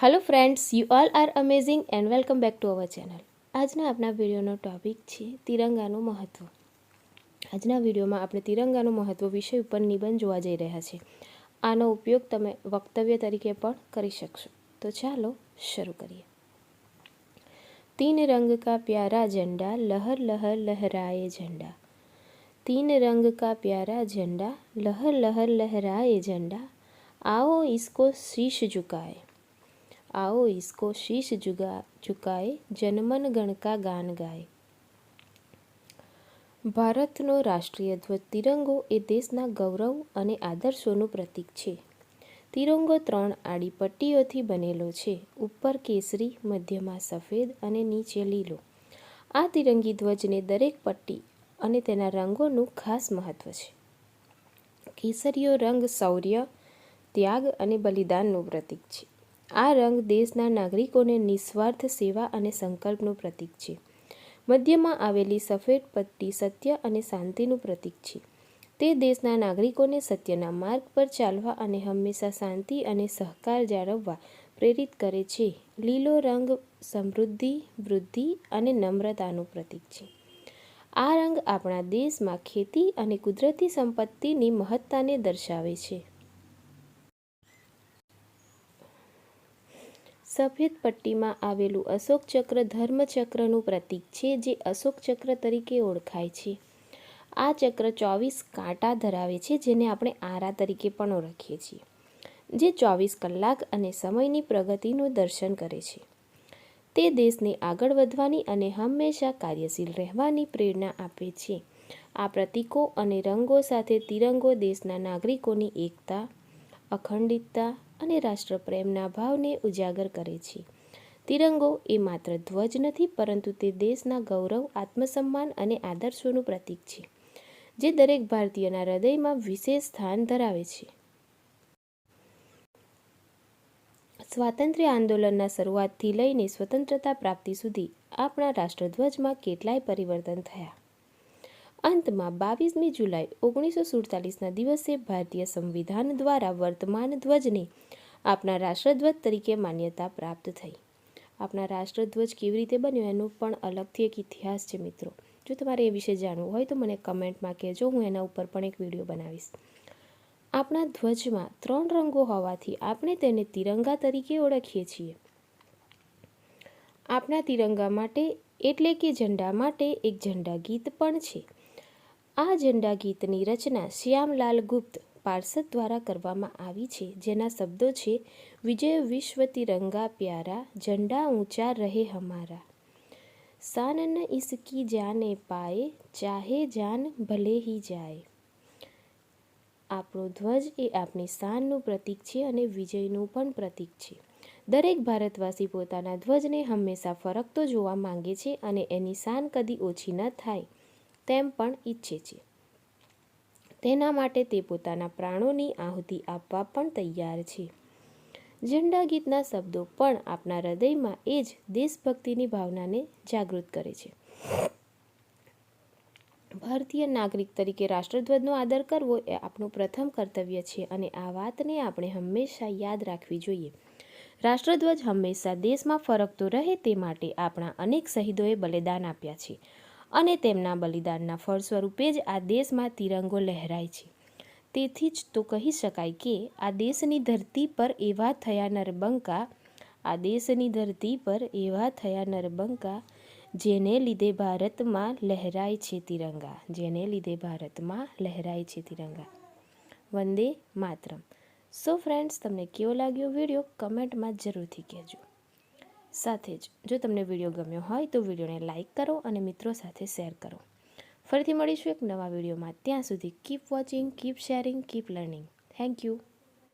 Hello friends you all are amazing and welcome back to our channel આજના આપણા વિડીયોનો topic છે તિરંગાનું મહત્ત્વ આજના વિડીયોમાં આપણે તિરંગાનું મહત્ત્વ વિષય ઉપર નિબંધ જોવા જઈ રહ્યા છીએ. આનો ઉપયોગ તમે વક્તવ્ય તરીકે પણ કરી શકશો. તો ચાલો શરૂ કરીએ. તીન રંગ કા પ્યારા ઝંડા, લહર લહર લહરાએ ઝંડા. તીન રંગ કા પ્યારા ઝંડા, લહર લહર લહેરાએ ઝંડા. આવો ઇસકો શીશ ઝુકાએ आओ इसको शीश जुगा झुकाए જનમન ગણ કા ગાન ગાય ભારતનો રાષ્ટ્રીય ધ્વજ તિરંગો એ દેશના ગૌરવ અને આદર્શોનું પ્રતીક છે તિરંગો ત્રણ આડી પટ્ટીઓથી બનેલો છે ઉપર કેસરી મધ્યમાં સફેદ અને નીચે લીલો આ તિરંગી ધ્વજને દરેક પટ્ટી અને તેના રંગોનું ખાસ મહત્વ છે કેસરીયો રંગ શૌર્ય ત્યાગ અને બલિદાનનું પ્રતીક છે આ રંગ દેશના નાગરિકોને નિસ્વાર્થ સેવા અને સંકલ્પનું પ્રતીક છે. મધ્યમાં આવેલી સફેદ પટ્ટી સત્ય અને શાંતિનું પ્રતીક છે. તે દેશના નાગરિકોને સત્યના માર્ગ પર ચાલવા અને હંમેશા શાંતિ અને સહકાર જાળવવા પ્રેરિત કરે છે. લીલો રંગ સમૃદ્ધિ, વૃદ્ધિ અને નમ્રતાનું પ્રતીક છે. આ રંગ આપણા દેશમાં ખેતી અને કુદરતી સંપત્તિની મહત્તાને દર્શાવે છે. સફેદ પટ્ટીમાં આવેલું અશોક ચક્ર ધર્મચક્રનું પ્રતીક છે, જે અશોક ચક્ર તરીકે ઓળખાય છે. આ ચક્ર ચોવીસ કાંટા ધરાવે છે, જેને આપણે આરા તરીકે પણ ઓળખીએ છીએ, જે ચોવીસ કલાક અને સમયની પ્રગતિનું દર્શન કરે છે. તે દેશને આગળ વધવાની અને હંમેશા કાર્યશીલ રહેવાની પ્રેરણા આપે છે. આ પ્રતીકો અને રંગો સાથે તિરંગો દેશના નાગરિકોની એકતા, અખંડિતતા અને રાષ્ટ્રપ્રેમના ભાવને ઉજાગર કરે છે. તિરંગો એ માત્ર ધ્વજ નથી, પરંતુ તે દેશના ગૌરવ, આત્મસન્માન અને આદર્શોનું પ્રતીક છે, જે દરેક ભારતીયના હૃદયમાં વિશેષ સ્થાન ધરાવે છે. સ્વાતંત્ર્ય આંદોલનના શરૂઆતથી લઈને સ્વતંત્રતા પ્રાપ્તિ સુધી આપણા રાષ્ટ્રધ્વજમાં કેટલાય પરિવર્તન થયા. અંતમાં બાવીસમી જુલાઈ, ઓગણીસો સુડતાલીસના દિવસે ભારતીય સંવિધાન દ્વારા વર્તમાન ધ્વજને આપણા રાષ્ટ્રધ્વજ તરીકે માન્યતા પ્રાપ્ત થઈ. આપણા રાષ્ટ્રધ્વજ કેવી રીતે બન્યો એનો પણ અલગથી એક ઇતિહાસ છે મિત્રો. જો તમારે એ વિશે જાણવું હોય તો મને કમેન્ટમાં કહેજો, હું એના ઉપર પણ એક વીડિયો બનાવીશ. આપણા ધ્વજમાં ત્રણ રંગો હોવાથી આપણે તેને તિરંગા તરીકે ઓળખીએ છીએ. આપણા તિરંગા માટે એટલે કે ઝંડા માટે એક ઝંડા ગીત પણ છે. આ ઝંડા ગીતની રચના શ્યામલાલ ગુપ્ત પાર્ષદ દ્વારા કરવામાં આવી છે, જેના શબ્દો છે, વિજય વિશ્વ તિરંગા પ્યારા, ઝંડા ઊંચા રહે હમારા. શાન ન ઇસકી જાને પાએ ચાહે જાન ભલે હી જાય. આપણો ધ્વજ એ આપણી શાનનું પ્રતીક છે અને વિજયનું પણ પ્રતીક છે. દરેક ભારતવાસી પોતાના ધ્વજને હંમેશા ફરકતો જોવા માંગે છે અને એની શાન કદી ઓછી ન થાય. તેમ પણ ઈચ્છે છે. તેના માટે તે પોતાના પ્રાણોની આહુતિ આપવા પણ તૈયાર છે. ઝંડા ગીતના શબ્દો પણ આપણા હૃદયમાં એ જ દેશભક્તિની ભાવનાને જાગૃત કરે છે. ભારતીય નાગરિક તરીકે રાષ્ટ્રધ્વજનો આદર કરવો એ આપણું પ્રથમ કર્તવ્ય છે અને આ વાતને આપણે હંમેશા યાદ રાખવી જોઈએ. રાષ્ટ્રધ્વજ હંમેશા દેશમાં ફરકતો રહે તે માટે આપણા અનેક શહીદોએ બલિદાન આપ્યા છે. અને તેમના બલિદાનના ફળ સ્વરૂપે જ આ દેશમાં તિરંગો લહેરાય છે. તેથી જ તો કહી શકાય કે આ દેશની ધરતી પર એવા થયા નરબંકા, આ દેશની ધરતી પર એવા થયા નરબંકા, જેને લીધે ભારતમાં લહેરાય છે તિરંગા, જેને લીધે ભારતમાં લહેરાય છે તિરંગા. વંદે માતરમ. સો ફ્રેન્ડ્સ તમને કેવો લાગ્યો વીડિયો કમેન્ટમાં જરૂરથી કહેજો. સાથે જ જો તમને વીડિયો ગમ્યો હોય તો વિડીયોને લાઇક કરો અને મિત્રો સાથે શેર કરો. ફરીથી મળીશું એક નવા વિડીયોમાં. ત્યાં સુધી keep watching keep sharing keep learning thank you